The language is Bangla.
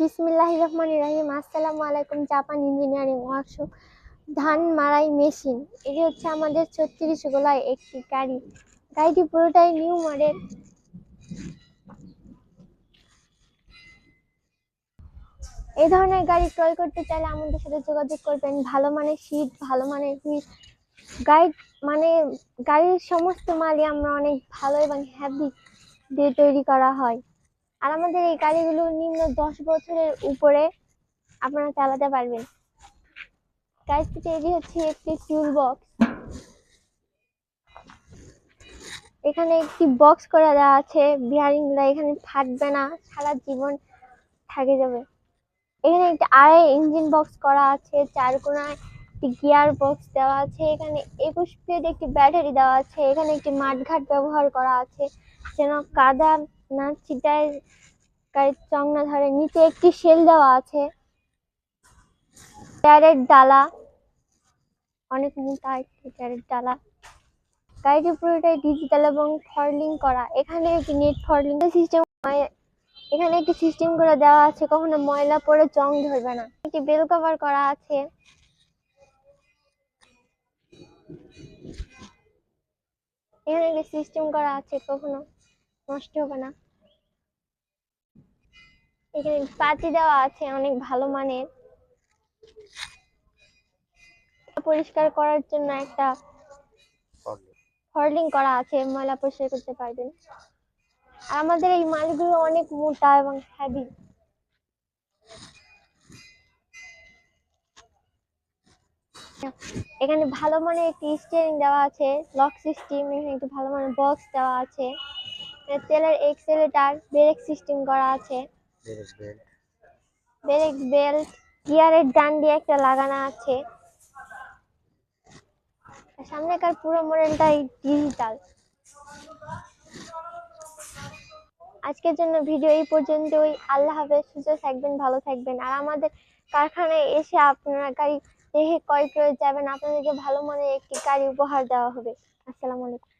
বিসমিল্লাহ রহমান রাহিম আসসালামু আলাইকুম জাপান ইঞ্জিনিয়ারিং ওয়ার্কশপ। ধান মারাই মেশিন। এটি হচ্ছে আমাদের ছত্রিশ গোলায় একটি গাড়ি। গাড়িটি পুরোটাই নিউ মডেল। এই ধরনের গাড়ি ক্রয় করতে চাইলে আমাদের সাথে যোগাযোগ করবেন। ভালো মানের সিট, ভালো মানের হুইল। গাইড মানে গাড়ির সমস্ত মালই আমরা অনেক ভালো এবং হ্যাভি দিয়ে তৈরি করা হয়। আর আমাদের এই গাড়িগুলো নিম্ন দশ বছরের উপরে আপনারা চালাতে পারবেন। গাড়িটিতে এটি হচ্ছে একটি ফিউল বক্স এখানে একটি বক্স করে দেওয়া আছে। বিয়ারিংগুলো এখানে ফাটবে না। সারা জীবন থাকে যাবে। এখানে একটি আড়াই ইঞ্জিন বক্স করা আছে। চার কোনায় একটি গিয়ার বক্স দেওয়া আছে। এখানে একুশ প্লেট একটি ব্যাটারি দেওয়া আছে। এখানে একটি মাঠঘাট ব্যবহার করা আছে। যেন কাদা না ছিটায় গাড়ির চং না ধরে নিচে একটি শেল দেওয়া আছে। টায়ারের ডালা। অনেক মোটা একটি টায়ারের ডালা। গাড়িটি পুরোটাই ডিজিটাল এবং ফরলিং করা। এখানে একটি নেট ফরলিং সিস্টেম এখানে একটি সিস্টেম করে দেওয়া আছে। কখনো ময়লা পড়ে জং ধরবে না। একটি বেল কভার করা আছে। এখানে একটি সিস্টেম করা আছে কখনো নষ্ট হবে না। এখানে পাতি দেওয়া আছে, অনেক ভালো মানের। পরিষ্কার করার জন্য একটা ফরলিং করা আছে, ময়লা পরিষ্কার করতে পারবেন। আর আমাদের এই মালগুলো অনেক মোটা এবং হেভি এখানে ভালো মানের একটি স্টিয়ারিং দেওয়া আছে লক সিস্টেম এখানে একটি ভালো মানের বক্স দেওয়া আছে। তেলের এক্সেলেটার ব্রেক সিস্টেম করা আছে। ব্রেক বেল্ট গিয়ারের ডান দিয়ে একটা লাগানো আছে। সামনেকার পুরো মডেলটাই ডিজিটাল আজকের জন্য ভিডিও এই পর্যন্তই। আল্লাহ হাফেজ সুস্থ থাকবেন ভালো থাকবেন। আর আমাদের কারখানায় এসে আপনারা গাড়ি দেখে ক্রয় করে যাবেন। আপনাদেরকে ভালো মানের একটি গাড়ি উপহার দেওয়া হবে। আসসালামু আলাইকুম।